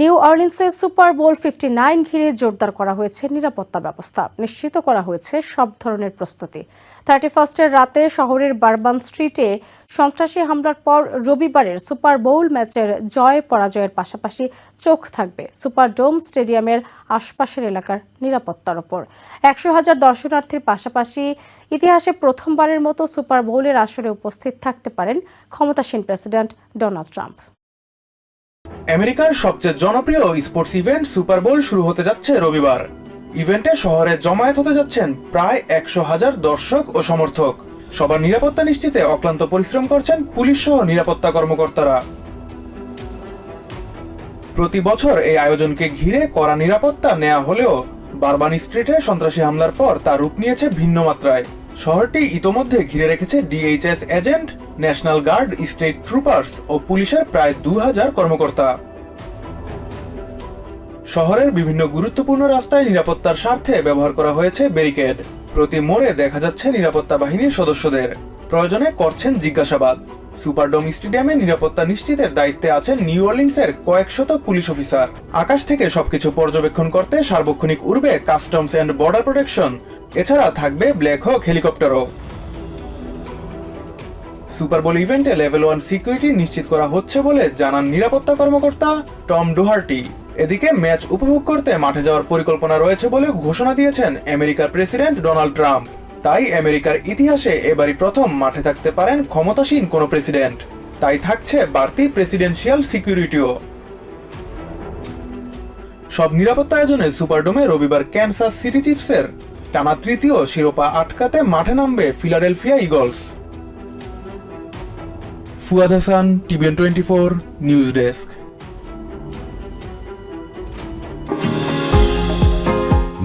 New অর্লিন্সে super bowl fifty nine ঘিরে জোরদার করা হয়েছে নিরাপত্তা ব্যবস্থা। নিশ্চিত করা হয়েছে সব ধরনের প্রস্তুতি। থার্টি ফার্স্টের রাতে শহরের বারবান স্ট্রিটে সন্ত্রাসী হামলার পর রবিবারের সুপার বোল ম্যাচের জয় পরাজয়ের পাশাপাশি চোখ থাকবে সুপার ডোম স্টেডিয়ামের আশপাশের এলাকার নিরাপত্তার ওপর। একশো হাজার দর্শনার্থীর পাশাপাশি ইতিহাসে প্রথমবারের মতো সুপার বোলের আসরে উপস্থিত থাকতে পারেন ক্ষমতাসীন প্রেসিডেন্ট ডোনাল্ড ট্রাম্প। আমেরিকার সবচেয়ে জনপ্রিয় স্পোর্টস ইভেন্ট সুপার বোল শুরু হতে যাচ্ছে রবিবার। ইভেন্টে শহরে জমায়েত হতে যাচ্ছেন প্রায় একশো হাজার দর্শক ও সমর্থক। সবার নিরাপত্তা নিশ্চিতে অক্লান্ত পরিশ্রম করছেন পুলিশ সহ নিরাপত্তা কর্মকর্তারা। প্রতি বছর এই আয়োজনকে ঘিরে কড়া নিরাপত্তা নেওয়া হলেও বারবানি স্ট্রিটে সন্ত্রাসী হামলার পর তা রূপ নিয়েছে ভিন্ন মাত্রায়। শহরটি ইতোমধ্যে ঘিরে রেখেছে DHS agent national guard state troopers ও পুলিশের প্রায় দু হাজার কর্মকর্তা। শহরের বিভিন্ন গুরুত্বপূর্ণ রাস্তায় নিরাপত্তার স্বার্থে ব্যবহার করা হয়েছে ব্যারিকেড। প্রতি মোড়ে দেখা যাচ্ছে নিরাপত্তা বাহিনীর সদস্যদের। প্রয়োজনে করছেন জিজ্ঞাসাবাদ। সুপারডোম স্টেডিয়ামে নিরাপত্তা নিশ্চিতের দায়িত্বে আছেন নিউ অর্লিন্সের কয়েকশত পুলিশ অফিসার। আকাশ থেকে সবকিছু পর্যবেক্ষণ করতে সার্বক্ষণিক উড়বে কাস্টমস অ্যান্ড বর্ডার প্রোটেকশন। এছাড়া থাকবে ব্ল্যাক হক হেলিকপ্টারও। সুপার বোল ইভেন্টে লেভেল ওয়ান সিকিউরিটি নিশ্চিত করা হচ্ছে বলে জানান নিরাপত্তা কর্মকর্তা টম ডোহার্টি। এদিকে ম্যাচ উপভোগ করতে মাঠে যাওয়ার পরিকল্পনা রয়েছে বলে ঘোষণা দিয়েছেন আমেরিকার প্রেসিডেন্ট ডোনাল্ড ট্রাম্প। তাই আমেরিকার ইতিহাসে এবারই প্রথম মাঠে থাকতে পারেন ক্ষমতাসীন কোনো প্রেসিডেন্ট। তাই থাকছে বাড়তি প্রেসিডেন্সিয়াল সিকিউরিটিও। সব নিরাপত্তা আয়োজনে সুপারডোমে রবিবার ক্যান্সাস সিটি চিফসের টানা তৃতীয় শিরোপা আটকাতে মাঠে নামবে Philadelphia Eagles. Fuad Hasan, TVN twenty four, news desk.